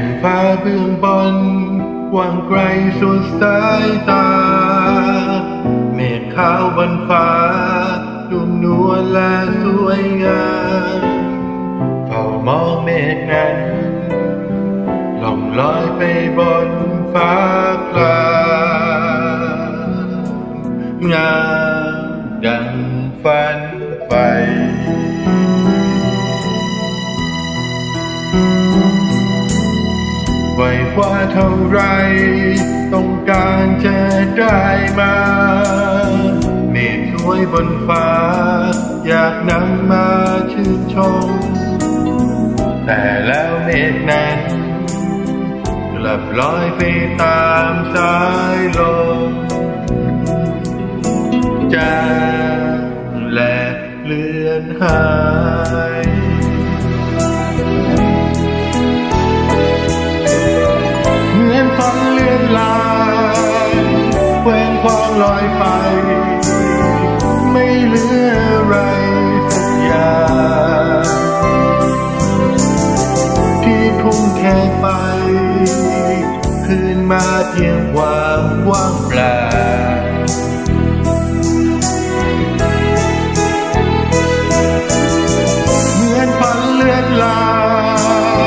นฟ้าเบื้องบนกว้างไกลสุดสายตา เมฆขาวบนฟ้านุ่มนวลและสวยงามเฝ้ามองเมฆนั้นล่องลอยไปบนฟ้ากลางงามดังฝันไป ไว้กว่าเท่าไร ต้องการจะได้มาเมฆสวยบนฟ้า อยากนำมาชื่นชม แต่แล้วเมฆนั้นกลับลอยไปตามสายลมจางและเลือนหาย นเลือนลางแหวงควางลอยไป ไม่เหลืออะไรสักอย่างที่ทุ่มแค่ไป คืนมาเพียงความว่างเปล่าเหมือนฝันเลือนลา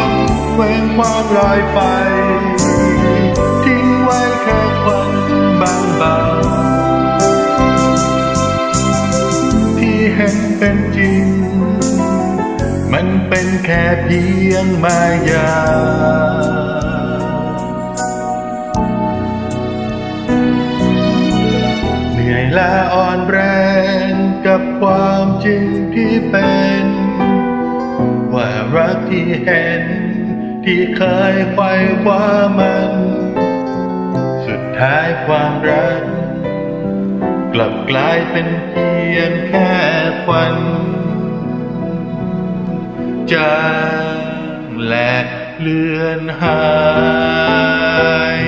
งแหวงความลอยไป เห็นเป็นจริง มันเป็นแค่เพียงมายาเหนื่อยและอ่อนแรงกับความจริงที่เป็น ว่ารักที่เห็น ที่เคยไขว่คว้ามัน สุดท้ายความรัก กลับกลายเป็นเพียงแค่ควันจางและเลือนหาย